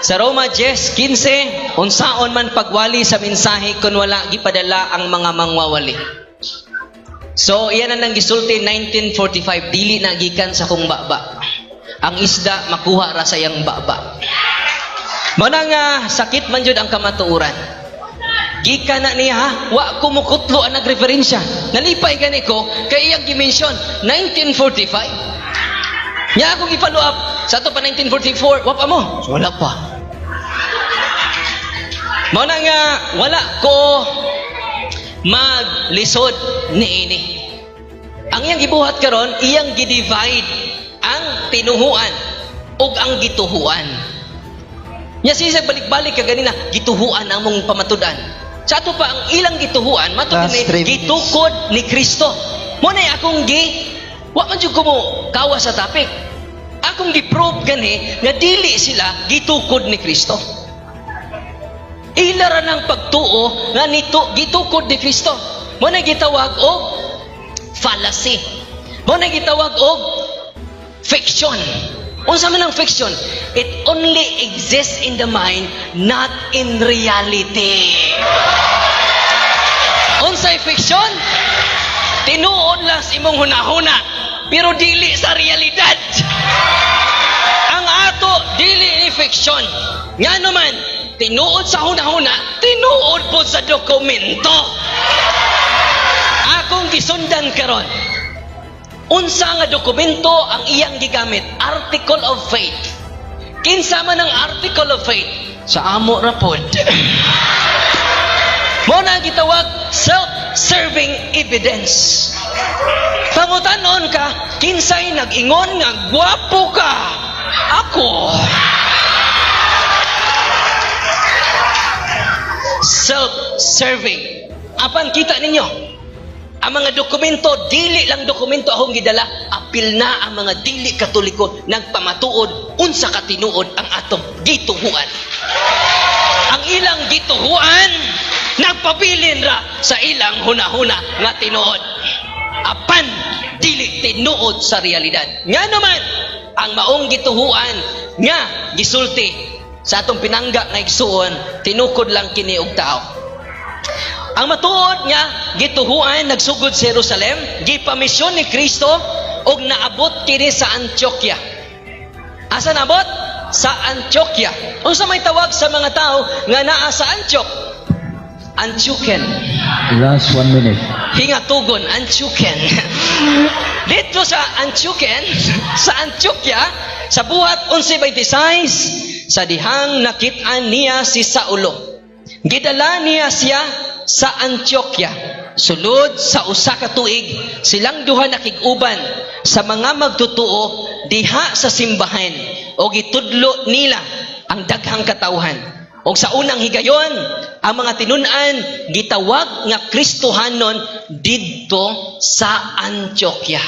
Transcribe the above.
sa Roma 10:15 unsaon man pagwali sa mensahe kun wala gipadala ang mga mangwawali. So iyan ang gisulti 1945 dili na gikan sa kong baba. Ang isda makuha ra sa iyang baba. Mana nga sakit man jud ang kamatuoran. Gika na niya ha, wa ko mukutlo ang nagreferensya. Nalipay gani ko kay iyang gimension 1945. Nya akong i-follow up sa ato pa 1944, wa pa mo. Wala pa. Mao na nga wala ko maglisod ni ini. Ang iyang gibuhat karon, iyang gidivide ang tinuhuan ug ang gituhuan. Nya siya balik-balik ka ganina, gituhuan ang mong pamatudan. Sa ato pa ang ilang gituhuan, Last ni gitukod ni Kristo. Mo na akong gi wa man jud ko mo kawa sa topic. Akong gi-prove gani nga dili sila gitukod ni Kristo. Ilara ng pagtuo nga nito gitukod ni Kristo. Mo na gitawag og fallacy. Mo na gitawag og fiction. Unsa man ang fiction? It only exists in the mind, not in reality. Unsay fiction? Tinuod lang sa imong hunahuna, pero dili sa realidad. Ang ato dili ni fiction. Nga naman, tinuod sa hunahuna, tinuod po sa dokumento. Akong gisundan karon. Unsa nga dokumento ang iyang gigamit? Article of faith. Kinsa man ang article of faith? Sa amo ra pod. Mo na gitawag self-serving evidence. Pangutanon ka, kinsay nag-ingon nga gwapo ka. Ako. Self-serving. Apan kita ninyo, ang mga dokumento, dili lang dokumento akong gidala, apil na ang mga dili katoliko nagpamatuod, unsa katinuod ang atong gituhuan. Ang ilang gituhuan, nagpabilin ra sa ilang hunahuna nga tinuod. Apan, dili tinuod sa realidad. Nga naman, ang maong gituhuan nga gisulti sa atong pinangga nga igsuon, tinukod lang kini og tao. Ang matuod niya, gituhuan, nagsugod sa Jerusalem, gipamisyon ni Kristo, og naabot kini sa Antioquia. Asa naabot? Sa Antioquia. Unsa may tawag sa mga tao nga naa sa Antioch? Antiochen. Last one minute. Hingatugon, Antiochen. Dito sa Antiochen, sa Antioquia, sa buhat 11.26, sa dihang nakitaan niya si Saulo. Gidala niya siya sa Antioquia. Sulod sa usa ka tuig, silang duha nakig-uban sa mga magtutuo diha sa simbahan o gitudlo nila ang daghang katawhan. O sa unang higayon, ang mga tinunan gitawag nga Kristohanon didto sa Antioquia.